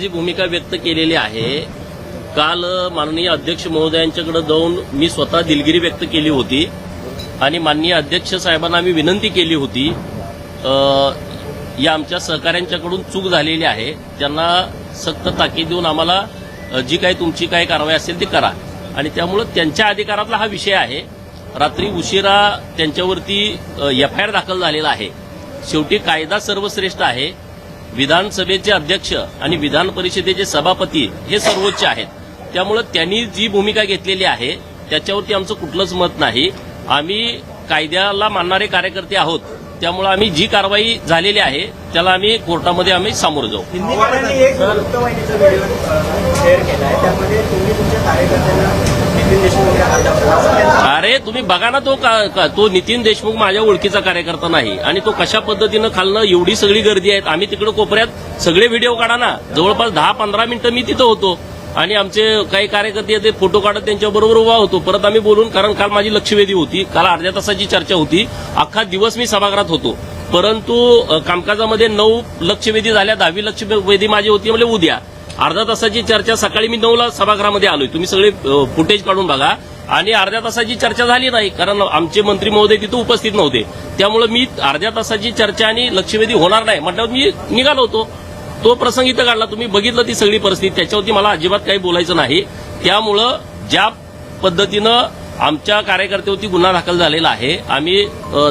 जी भूमिका व्यक्त केलेली आहे काल माननीय अध्यक्ष महोदयांच्याकडे जाऊन मी स्वतः दिलगिरी व्यक्त केली होती आणि माननीय अध्यक्ष साहेबांना आम्ही विनंती केली होती या आमच्या सहकाऱ्यांच्याकडून चूक झालेली आहे. त्यांना सक्त ताकीद देऊन आम्हाला जी काही तुमची काही कारवाई असेल ती करा. आणि त्यामुळं त्यांच्या अधिकारातला हा विषय आहे. रात्री उशिरा त्यांच्यावरती एफ आय आर दाखल झालेला आहे. शेवटी कायदा सर्वश्रेष्ठ आहे. विधानसभेचे अध्यक्ष आणि विधान परिषदेचे सभापती हे सर्वोच्च आहेत. त्यामुळं त्यांनी जी भूमिका घेतलेली आहे त्याच्यावरती आमचं कुठलंच मत नाही. आम्ही कायद्याला मानणारे कार्यकर्ते आहोत. त्यामुळं आम्ही जी कारवाई झालेली आहे त्याला आम्ही कोर्टामध्ये आम्ही सामोरं जाऊ. शेअर केला आहे. त्यामध्ये तुम्ही तुमच्या कार्यकर्त्यांना तुम्ही बघा ना तो का, का तो नितीन देशमुख माझ्या ओळखीचा कार्यकर्ता नाही. आणि तो कशा पद्धतीनं खालनं एवढी सगळी गर्दी आहे आम्ही तिकडे कोपऱ्यात सगळे व्हिडिओ काढा ना. जवळपास दहा पंधरा मिनिटं मी तिथं होतो. आणि आमचे काही कार्यकर्ते ते फोटो काढत त्यांच्याबरोबर उभा होतो. परत आम्ही बोलून कारण काल माझी लक्षवेधी होती काल अर्ध्या तासाची चर्चा होती. अख्खा दिवस मी सभागृहात होतो. परंतु कामकाजामध्ये नऊ लक्षवेधी झाल्या दहावी लक्षवेधी माझी होती म्हणजे उद्या. अर्धा तासाची चर्चा सकाळी मी नऊला सभागृहामध्ये आलोय. तुम्ही सगळे फुटेज काढून बघा. आणि अर्ध्या तासाची चर्चा झाली नाही कारण आमचे मंत्री महोदय तिथं उपस्थित नव्हते. त्यामुळे मी अर्ध्या तासाची चर्चा आणि लक्षवेधी होणार नाही. म्हटल्यावर मी निघालो होतो. तो प्रसंग इथं काढला. तुम्ही बघितलं ती सगळी परिस्थिती. त्याच्यावरती मला अजिबात काही बोलायचं नाही. त्यामुळं ज्या पद्धतीनं आमच्या कार्यकर्त्यावरती गुन्हा दाखल झालेला आहे आम्ही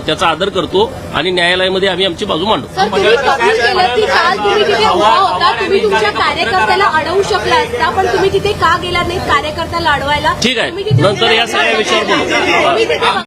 त्याचा आदर करतो आणि न्यायालयामध्ये आम्ही आमची बाजू मांडू सर तुम्ही कबूल केलं की काल तुम्ही तिथे उभा होता तुम्ही तुमच्या कार्यकर्त्याला अडवू शकला असता पण तुम्ही तिथे का गेला नाही कार्यकर्त्याला अडवायला ठीक आहे. नंतर या सगळ्या. विषयावर बोलू.